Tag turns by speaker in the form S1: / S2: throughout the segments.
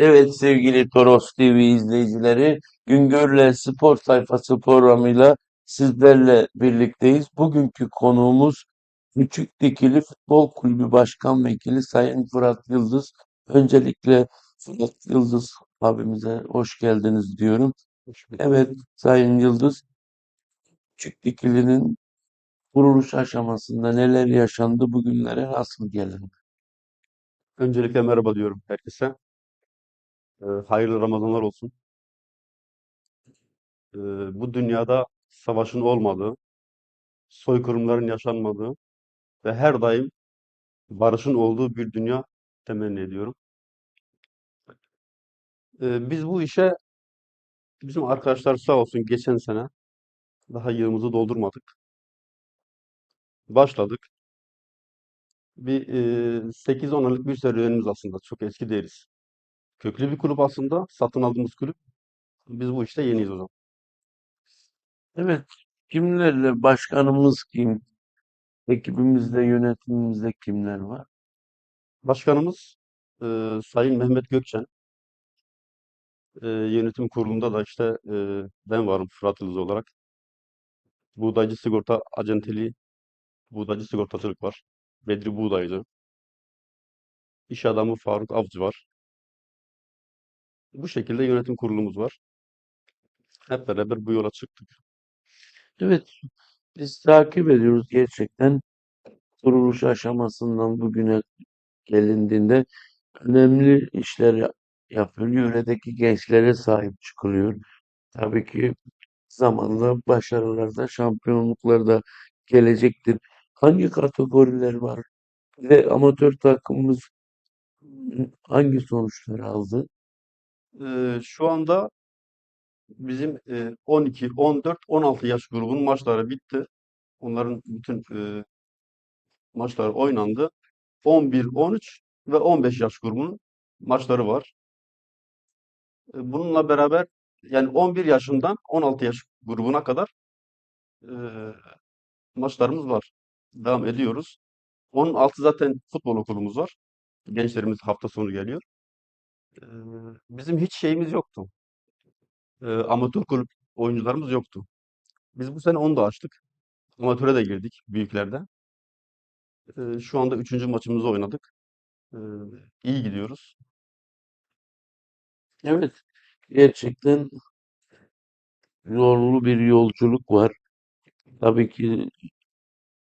S1: Evet sevgili Toros TV izleyicileri, Güngör'le Spor Sayfası programıyla sizlerle birlikteyiz. Bugünkü konuğumuz Küçük Dikili Futbol Kulübü Başkan Vekili Sayın Fırat Yıldız. Öncelikle Fırat Yıldız abimize hoş geldiniz diyorum. Evet Sayın Yıldız, Küçük Dikili'nin kuruluş aşamasında neler yaşandı, bugünlere nasıl gelindi?
S2: Öncelikle merhaba diyorum herkese. Hayırlı Ramazanlar olsun. Bu dünyada savaşın olmadığı, soykırımların yaşanmadığı ve her daim barışın olduğu bir dünya temenni ediyorum. Biz bu işe bizim arkadaşlar sağ olsun geçen sene daha yılımızı doldurmadık. Başladık. Bir e, 8-10 aylık bir serüvenimiz aslında. Çok eski değiliz. Köklü bir kulüp aslında. Satın aldığımız kulüp. Biz bu işte yeniyiz o zaman.
S1: Evet, kimlerle, başkanımız kim, ekibimizde, yönetimimizde kimler var?
S2: Başkanımız e, Sayın Mehmet Gökçen. E, yönetim kurulunda da işte e, ben varım Fırat Yıldız olarak. Buğdaycı sigorta acenteliği, buğdaycı sigortacılık var. Bedri Buğdaycı. İş adamı Faruk Avcı var. Bu şekilde yönetim kurulumuz var. Hep beraber bu yola çıktık.
S1: Evet, biz takip ediyoruz gerçekten kuruluş aşamasından bugüne gelindiğinde önemli işler ya- yapıyor. Yöredeki gençlere sahip çıkılıyor. Tabii ki zamanla başarılarda, şampiyonluklarda gelecektir. Hangi kategoriler var? Ve amatör takımımız hangi sonuçları aldı?
S2: E, şu anda bizim e, 12, 14, 16 yaş grubunun maçları bitti. Onların bütün e, maçları oynandı. 11, 13 ve 15 yaş grubunun maçları var. Bununla beraber yani 11 yaşından 16 yaş grubuna kadar maçlarımız var. Devam ediyoruz. Onun altı zaten futbol okulumuz var. Gençlerimiz hafta sonu geliyor. Bizim hiç şeyimiz yoktu. E, Amatör kulüp oyuncularımız yoktu. Biz bu sene onu da açtık. Amatöre de girdik büyüklerde. E, Şu anda üçüncü maçımızı oynadık. E, İyi gidiyoruz.
S1: Evet, gerçekten zorlu bir yolculuk var. Tabii ki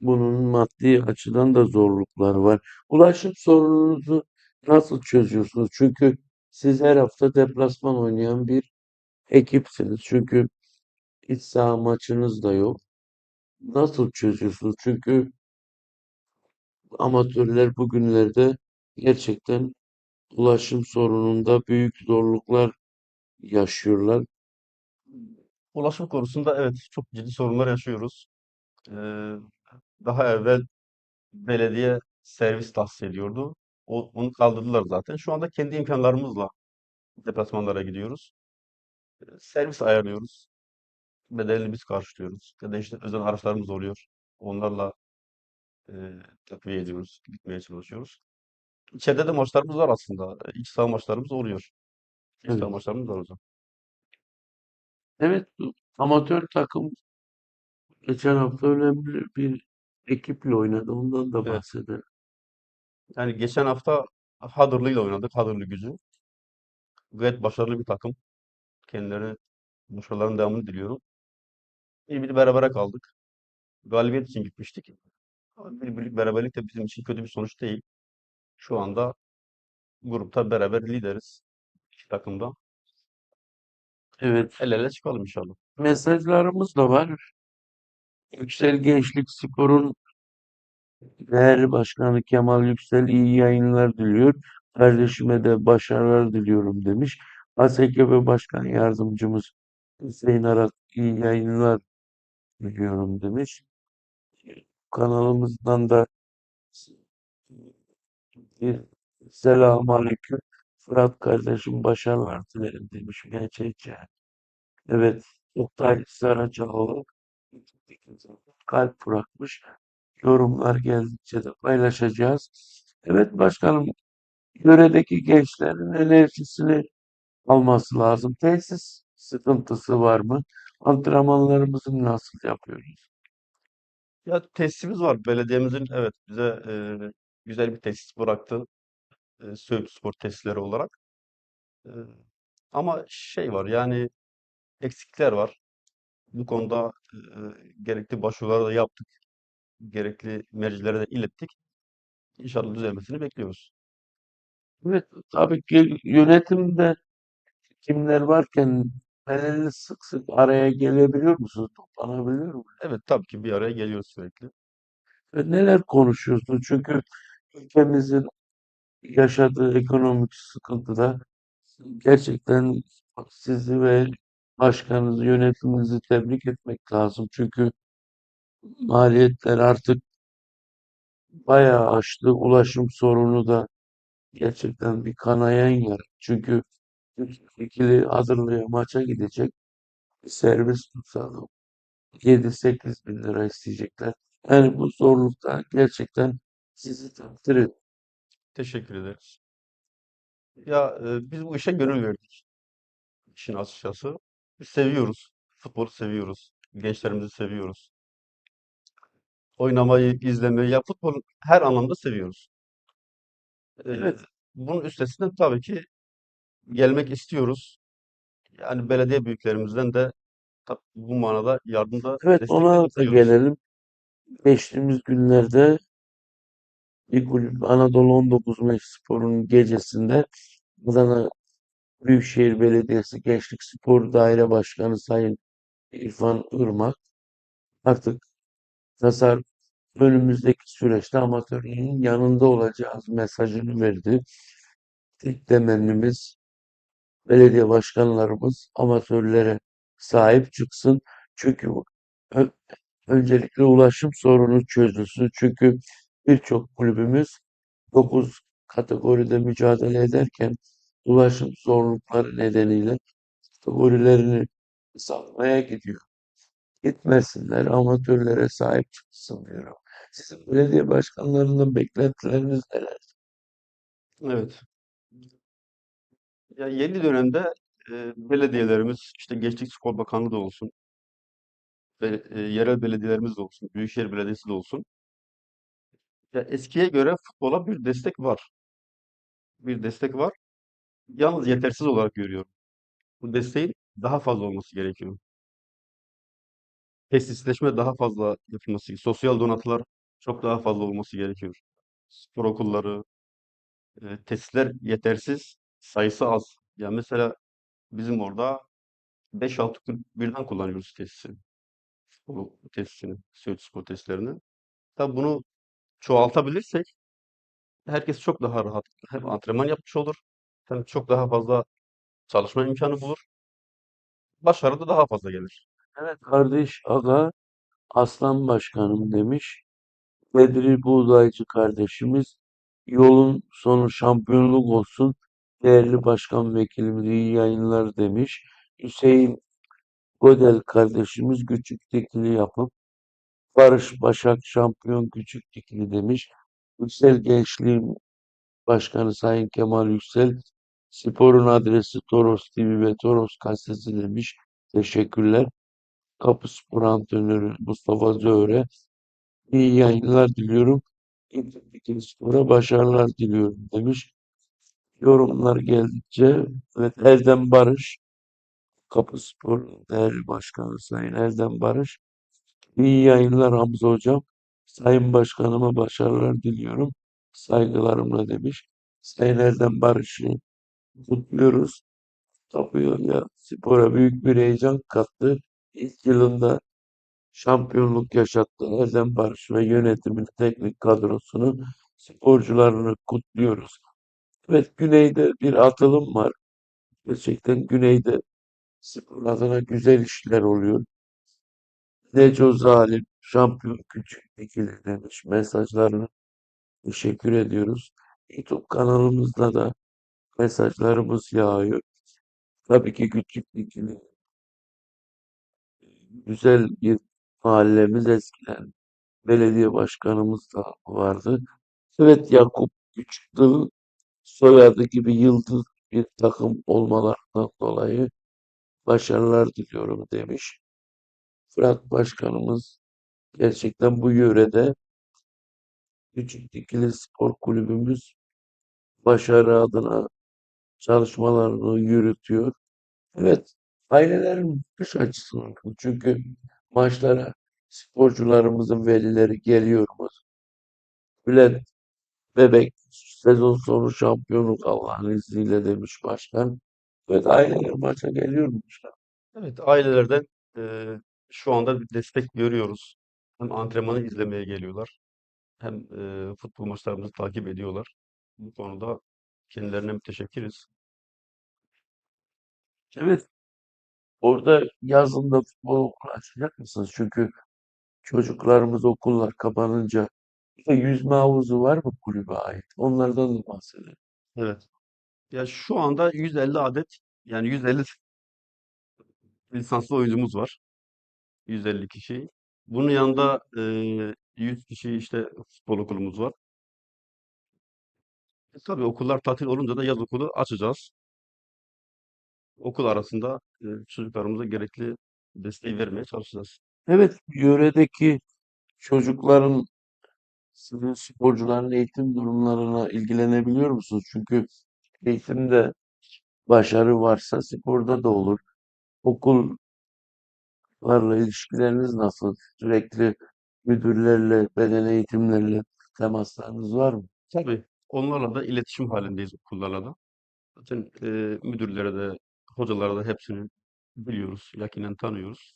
S1: bunun maddi açıdan da zorluklar var. Ulaşım sorununuzu nasıl çözüyorsunuz? Çünkü siz her hafta deplasman oynayan bir ekipsiniz. Çünkü iç saha maçınız da yok. Nasıl çözüyorsunuz? Çünkü amatörler bugünlerde gerçekten ulaşım sorununda büyük zorluklar yaşıyorlar.
S2: Ulaşım konusunda evet çok ciddi sorunlar yaşıyoruz. E, Daha evvel belediye servis tahsis ediyordu. O, onu kaldırdılar zaten. Şu anda kendi imkanlarımızla deplasmanlara gidiyoruz. Servis ayarlıyoruz. Bedelini biz karşılıyoruz. Ya da işte özel araçlarımız oluyor. Onlarla e, takviye ediyoruz. Gitmeye çalışıyoruz. İçeride de maçlarımız var aslında. İç saha maçlarımız oluyor. İç saha
S1: Evet.
S2: maçlarımız var hocam.
S1: Evet, amatör takım geçen hafta önemli bir ekiple oynadı. Ondan da
S2: Evet.
S1: bahsedelim.
S2: Yani geçen hafta Hadırlı ile oynadık. Hadırlı gücü. Gayet başarılı bir takım. Kendilerine başarıların devamını diliyorum. İyi bir berabere kaldık. Galibiyet için gitmiştik. Ama bir birlik beraberlik de bizim için kötü bir sonuç değil. Şu anda grupta beraber lideriz. İki takımda.
S1: Evet,
S2: El ele çıkalım inşallah.
S1: mesajlarımız da var. Yüksel Gençlik Spor'un değerli başkanı Kemal Yüksel iyi yayınlar diliyor. Kardeşime de başarılar diliyorum demiş. ASKB Başkan Yardımcımız Hüseyin Arak iyi yayınlar diliyorum demiş. Kanalımızdan da selamun aleyküm. Fırat kardeşim başarılar dilerim demiş gerçekçi. Evet, Oktay Saraçoğlu kalp bırakmış. Yorumlar geldikçe de paylaşacağız. Evet başkanım, yöredeki gençlerin enerjisini alması lazım. Tesis sıkıntısı var mı? Antrenmanlarımızı nasıl yapıyoruz?
S2: Ya tesisimiz var. Belediyemizin evet bize e, güzel bir tesis bıraktı. E, Söğüt Spor tesisleri olarak. E, ama şey var yani eksikler var. Bu konuda e, gerekli başvuruları da yaptık. Gerekli mercilere de ilettik. İnşallah düzelmesini bekliyoruz.
S1: Evet, tabii ki yönetimde kimler varken belirli sık sık araya gelebiliyor musunuz? Toplanabiliyor musunuz?
S2: Evet tabii ki bir araya geliyoruz sürekli.
S1: Ve neler konuşuyorsunuz? Çünkü ülkemizin yaşadığı ekonomik sıkıntıda gerçekten sizi ve başkanınızı, yönetiminizi tebrik etmek lazım. Çünkü maliyetler artık bayağı aştı. Ulaşım sorunu da gerçekten bir kanayan yara. Çünkü ikili hazırlığa maça gidecek servis tutsa 7-8 bin lira isteyecekler. Yani bu zorlukta gerçekten sizi takdir ediyorum.
S2: Teşekkür ederiz. Ya e, biz bu işe gönül verdik. İşin açıkçası. Biz seviyoruz. Futbolu seviyoruz. Gençlerimizi seviyoruz. Oynamayı, izlemeyi, ya futbolu her anlamda seviyoruz. E,
S1: Evet,
S2: bunun üstesinden tabii ki gelmek istiyoruz. Yani belediye büyüklerimizden de tabii bu manada yardım da
S1: evet
S2: destek de
S1: ona da
S2: istiyoruz.
S1: gelelim. Geçtiğimiz günlerde bir kulüp Anadolu 19 Spor'un gecesinde Adana Büyükşehir Belediyesi Gençlik Spor Daire Başkanı Sayın İrfan Irmak artık tasar önümüzdeki süreçte amatörlerin yanında olacağız mesajını verdi. Tek temennimiz belediye başkanlarımız amatörlere sahip çıksın. Çünkü öncelikle ulaşım sorunu çözülsün. Çünkü birçok kulübümüz 9 kategoride mücadele ederken ulaşım zorlukları nedeniyle kategorilerini satmaya gidiyor. Gitmesinler, amatörlere sahip çıksın diyorum. Sizin belediye başkanlarından beklentileriniz neler?
S2: Evet. Ya yeni dönemde e, belediyelerimiz, işte Gençlik Spor Bakanlığı da olsun, ve, yerel belediyelerimiz de olsun, Büyükşehir Belediyesi de olsun. Ya eskiye göre futbola bir destek var. Bir destek var. Yalnız yetersiz olarak görüyorum. Bu desteğin daha fazla olması gerekiyor. Tesisleşme daha fazla yapılması, sosyal donatılar çok daha fazla olması gerekiyor. Spor okulları, e, tesisler yetersiz, sayısı az. Ya mesela bizim orada 5-6 kulüp birden kullanıyoruz tesisi. Bu tesisini, Söğüt Spor tesislerini. Tabii bunu çoğaltabilirsek herkes çok daha rahat hem antrenman yapmış olur hem çok daha fazla çalışma imkanı bulur. Başarı da daha fazla gelir.
S1: Evet kardeş aga Aslan Başkanım demiş. Bedri Buğdaycı kardeşimiz yolun sonu şampiyonluk olsun. Değerli başkan vekilimiz iyi yayınlar demiş. Hüseyin Godel kardeşimiz küçük dikili yapıp Barış Başak şampiyon küçük dikili demiş. Yüksel Gençliğin Başkanı Sayın Kemal Yüksel sporun adresi Toros TV ve Toros Gazetesi demiş. Teşekkürler. Kapı Spor Antrenörü Mustafa Zöğre İyi yayınlar diliyorum. İkinci spora başarılar diliyorum demiş. Yorumlar geldikçe evet Erdem Barış Kapıspor değerli başkanı Sayın Erdem Barış. İyi yayınlar Hamza Hocam. Sayın Başkanıma başarılar diliyorum. Saygılarımla demiş. Sayın Erdem Barış'ı kutluyoruz. Tapıyor ya spora büyük bir heyecan kattı. İlk yılında şampiyonluk yaşattı Erdem Barış ve yönetimin teknik kadrosunu, sporcularını kutluyoruz. Evet, Güney'de bir atılım var. Gerçekten Güney'de spor adına güzel işler oluyor. Neco Zalim, şampiyon küçük ikili demiş mesajlarını teşekkür ediyoruz. YouTube kanalımızda da mesajlarımız yağıyor. Tabii ki küçük ikili güzel bir mahallemiz eskiden. Belediye başkanımız da vardı. Evet Yakup Küçüktıl soyadı gibi yıldız bir takım olmalarından dolayı başarılar diliyorum demiş. Fırat Başkanımız gerçekten bu yörede Küçük Dikili Spor Kulübümüz başarı adına çalışmalarını yürütüyor. Evet, ailelerin bakış açısı önemli. Çünkü maçlara sporcularımızın velileri geliyoruz. Bülent Bebek sezon sonu şampiyonluk Allah'ın izniyle demiş başkan. Evet aileler maça geliyormuş.
S2: Evet, ailelerden eee, şu anda bir destek görüyoruz. Hem antrenmanı izlemeye geliyorlar, hem eee, futbol maçlarımızı takip ediyorlar. Bu konuda kendilerine müteşekkiriz.
S1: Evet, orada yazında futbol okulu açacak mısınız? Çünkü çocuklarımız okullar kapanınca de yüzme havuzu var mı kulübe ait? Onlardan da bahsedelim.
S2: Evet. Ya şu anda 150 adet yani 150 lisanslı oyuncumuz var. 150 kişi. Bunun yanında eee 100 kişi işte futbol okulumuz var. E, tabii okullar tatil olunca da yaz okulu açacağız. Okul arasında eee, çocuklarımıza gerekli desteği vermeye çalışacağız.
S1: Evet, yöredeki çocukların sizin sporcuların eğitim durumlarına ilgilenebiliyor musunuz? Çünkü eğitimde başarı varsa sporda da olur. Okullarla ilişkileriniz nasıl? Sürekli müdürlerle, beden eğitimlerle temaslarınız var mı?
S2: Tabii onlarla da iletişim halindeyiz okullarla da. Zaten eee müdürlere de hocalara da hepsini biliyoruz, yakinen tanıyoruz.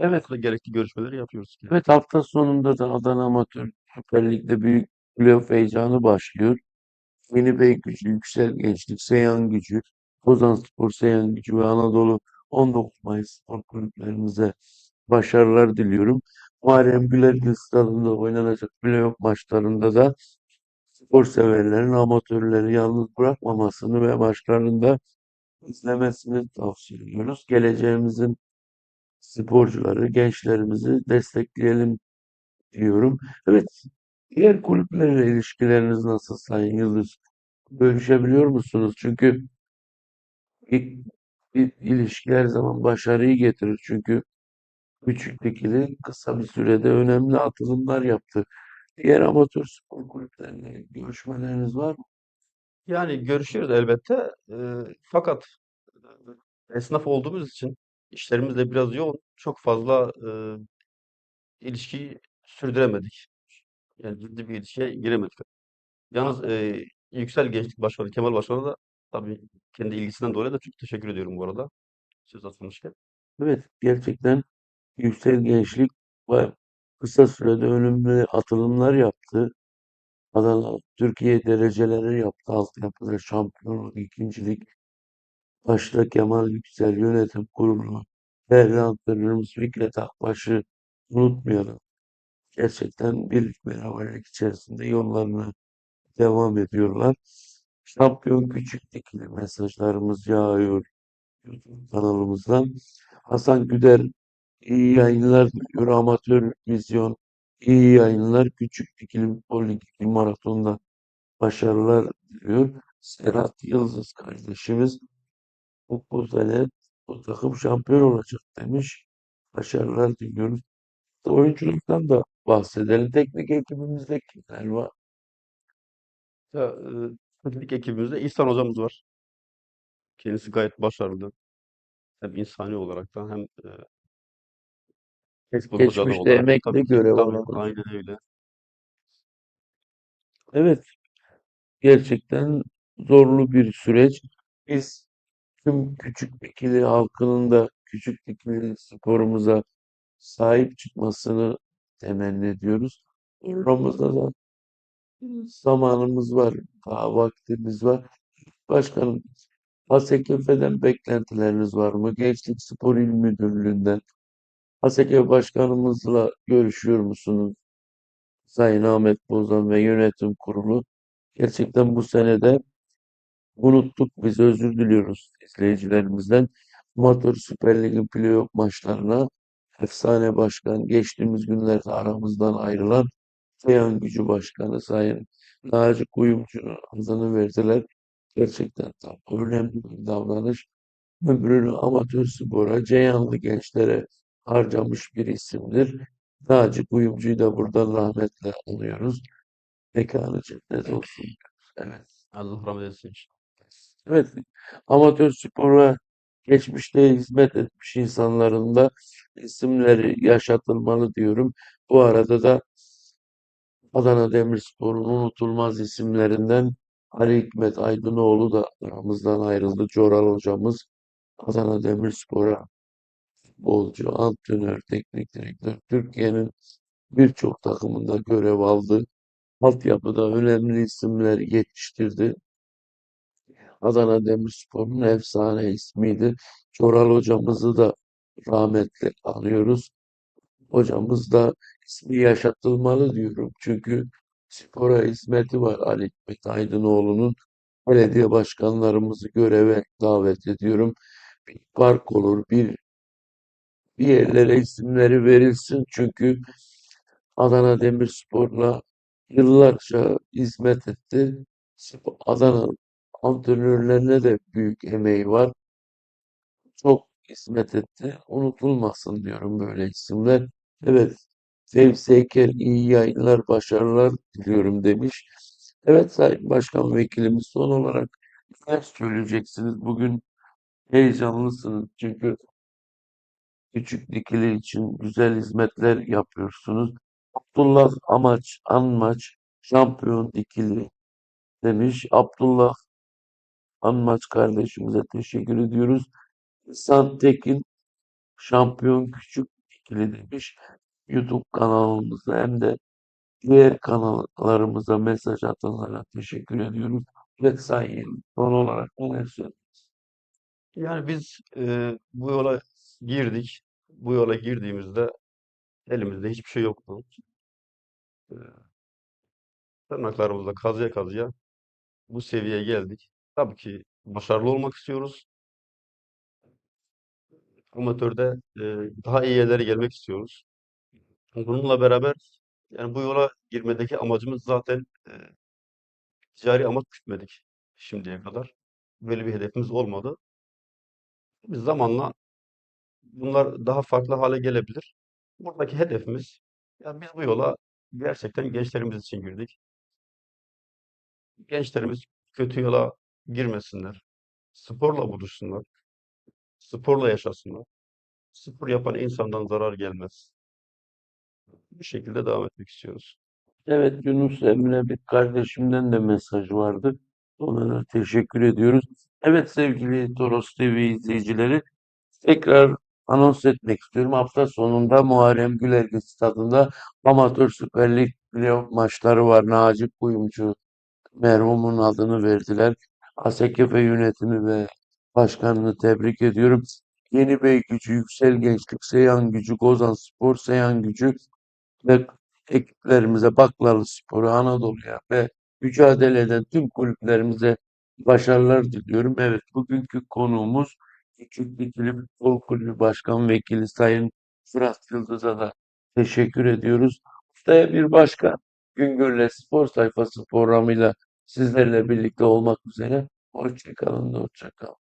S1: Evet,
S2: Okulda gerekli görüşmeleri yapıyoruz.
S1: evet hafta sonunda da Adana Amatör Süper Lig'de büyük playoff heyecanı başlıyor. Yeni Beygücü, Yüksel Gençlik, Seyhan Gücü, Kozanspor, Seyhan Gücü ve Anadolu 19 Mayıs spor kulüplerimize başarılar diliyorum. Muharrem Güler stadında oynanacak playoff maçlarında da spor severlerin amatörleri yalnız bırakmamasını ve maçlarında izlemesini tavsiye ediyoruz. Geleceğimizin sporcuları, gençlerimizi destekleyelim diyorum. Evet, diğer kulüplerle ilişkileriniz nasıl Sayın Yıldız? Görüşebiliyor musunuz? Çünkü ilişki her zaman başarıyı getirir. Çünkü küçük kısa bir sürede önemli atılımlar yaptı. Diğer amatör spor kulüpleriyle görüşmeleriniz var mı?
S2: Yani görüşüyoruz elbette. Eee, fakat esnaf olduğumuz için işlerimiz de biraz yoğun. Çok fazla eee ilişkiyi sürdüremedik. Yani ciddi bir ilişkiye giremedik. Yalnız eee, Yüksel Gençlik Başkanı Kemal Başkan'a da tabii kendi ilgisinden dolayı da çok teşekkür ediyorum bu arada. Söz atılmışken.
S1: Evet, gerçekten yüksek gençlik kısa sürede önemli atılımlar yaptı. Adana Türkiye dereceleri yaptı. Altyapıda şampiyonluk, ikincilik. Başta Kemal Yüksel Yönetim Kurulu, değerli antrenörümüz Fikret Akbaş'ı unutmayalım. Gerçekten birlik beraberlik içerisinde yollarına devam ediyorlar. Şampiyon küçük dikili mesajlarımız yağıyor YouTube kanalımızdan. Hasan Güder iyi yayınlar diliyor. Amatör vizyon iyi yayınlar. Küçük dikili ligi maratonda başarılar diliyor. Serhat Yıldız kardeşimiz bu, bu sene takım şampiyon olacak demiş. Başarılar diliyoruz. Oyunculuktan da bahsedelim. Teknik ekibimizde kimler var?
S2: Ya, eee, teknik ekibimizde İhsan hocamız var. Kendisi gayet başarılı. Hem insani olarak da hem eee hocalığı
S1: Geçmişte
S2: olarak.
S1: emekli
S2: Tabii ki,
S1: görev
S2: tabii,
S1: alanı.
S2: aynen öyle.
S1: Evet, gerçekten zorlu bir süreç. Biz tüm küçük dikili halkının da küçük dikili sporumuza sahip çıkmasını temenni ediyoruz. Programımızda da zamanımız var, daha vaktimiz var. Başkanım, Hasekefe'den beklentileriniz var mı? Gençlik Spor İl Müdürlüğü'nden Hasekefe Başkanımızla görüşüyor musunuz? Sayın Ahmet Bozan ve yönetim kurulu. Gerçekten bu senede unuttuk. Biz özür diliyoruz izleyicilerimizden. Amatör Süper Lig'in playoff maçlarına efsane başkan geçtiğimiz günlerde aramızdan ayrılan Seyhan Gücü Başkanı Sayın Naci Kuyumcu'nun adını verdiler. Gerçekten tam önemli bir davranış. Ömrünü amatör spora, Ceyhanlı gençlere harcamış bir isimdir. Naci Kuyumcu'yu da buradan rahmetle anıyoruz. Mekanı cennet olsun. Evet.
S2: Allah rahmet eylesin.
S1: Evet, amatör spora geçmişte hizmet etmiş insanların da isimleri yaşatılmalı diyorum. Bu arada da Adana Demirspor'un unutulmaz isimlerinden Ali Hikmet Aydınoğlu da aramızdan ayrıldı. Coral hocamız Adana Demirspor'a futbolcu, antrenör, teknik direktör, Türkiye'nin birçok takımında görev aldı. Altyapıda önemli isimler yetiştirdi. Adana Demirspor'un efsane ismiydi. Çoral hocamızı da rahmetle anıyoruz. Hocamız da ismi yaşatılmalı diyorum. Çünkü spora hizmeti var Ali Hikmet Aydınoğlu'nun. Belediye başkanlarımızı göreve davet ediyorum. Bir park olur, bir bir yerlere isimleri verilsin. Çünkü Adana Demirspor'la yıllarca hizmet etti. Adana antrenörlerine de büyük emeği var. Çok hizmet etti. Unutulmasın diyorum böyle isimler. Evet, Fevzi Eker iyi yayınlar, başarılar diliyorum demiş. Evet Sayın Başkan Vekilimiz son olarak neler söyleyeceksiniz? Bugün heyecanlısınız çünkü küçük dikili için güzel hizmetler yapıyorsunuz. Abdullah Amaç, Anmaç, şampiyon dikili demiş. Abdullah Anmaç kardeşimize teşekkür ediyoruz. İhsan Tekin şampiyon küçük ikili demiş. YouTube kanalımıza hem de diğer kanallarımıza mesaj atanlara teşekkür ediyoruz. Ve sayın son olarak neler söylüyorsunuz?
S2: Yani biz e, bu yola girdik. Bu yola girdiğimizde elimizde hiçbir şey yoktu. E, tırnaklarımızla kazıya kazıya bu seviyeye geldik. Tabii ki başarılı olmak istiyoruz. Amatörde e, daha iyi yerlere gelmek istiyoruz. Bununla beraber yani bu yola girmedeki amacımız zaten e, ticari amaç gütmedik şimdiye kadar. Böyle bir hedefimiz olmadı. Biz zamanla bunlar daha farklı hale gelebilir. Buradaki hedefimiz yani biz bu yola gerçekten gençlerimiz için girdik. Gençlerimiz kötü yola girmesinler. Sporla buluşsunlar. Sporla yaşasınlar. Spor yapan insandan zarar gelmez. Bu şekilde devam etmek istiyoruz.
S1: Evet Yunus Emre bir kardeşimden de mesaj vardı. Ona da teşekkür ediyoruz. Evet sevgili Toros TV izleyicileri tekrar anons etmek istiyorum. Hafta sonunda Muharrem Güler'in stadında Amatör Süper Lig playoff maçları var. Naci Kuyumcu merhumun adını verdiler. ASKF yönetimi ve başkanını tebrik ediyorum. Yeni Bey Gücü, Yüksel Gençlik, Seyhan Gücü, Gozan Spor, Seyhan Gücü ve ekiplerimize Baklalı Spor'u, Anadolu'ya ve mücadele eden tüm kulüplerimize başarılar diliyorum. Evet, bugünkü konuğumuz Küçük Dikili Futbol Kulübü Başkan Vekili Sayın Fırat Yıldız'a da teşekkür ediyoruz. Haftaya bir başka Güngör'le Spor Sayfası programıyla sizlerle birlikte olmak üzere. Hoşçakalın, hoşçakalın.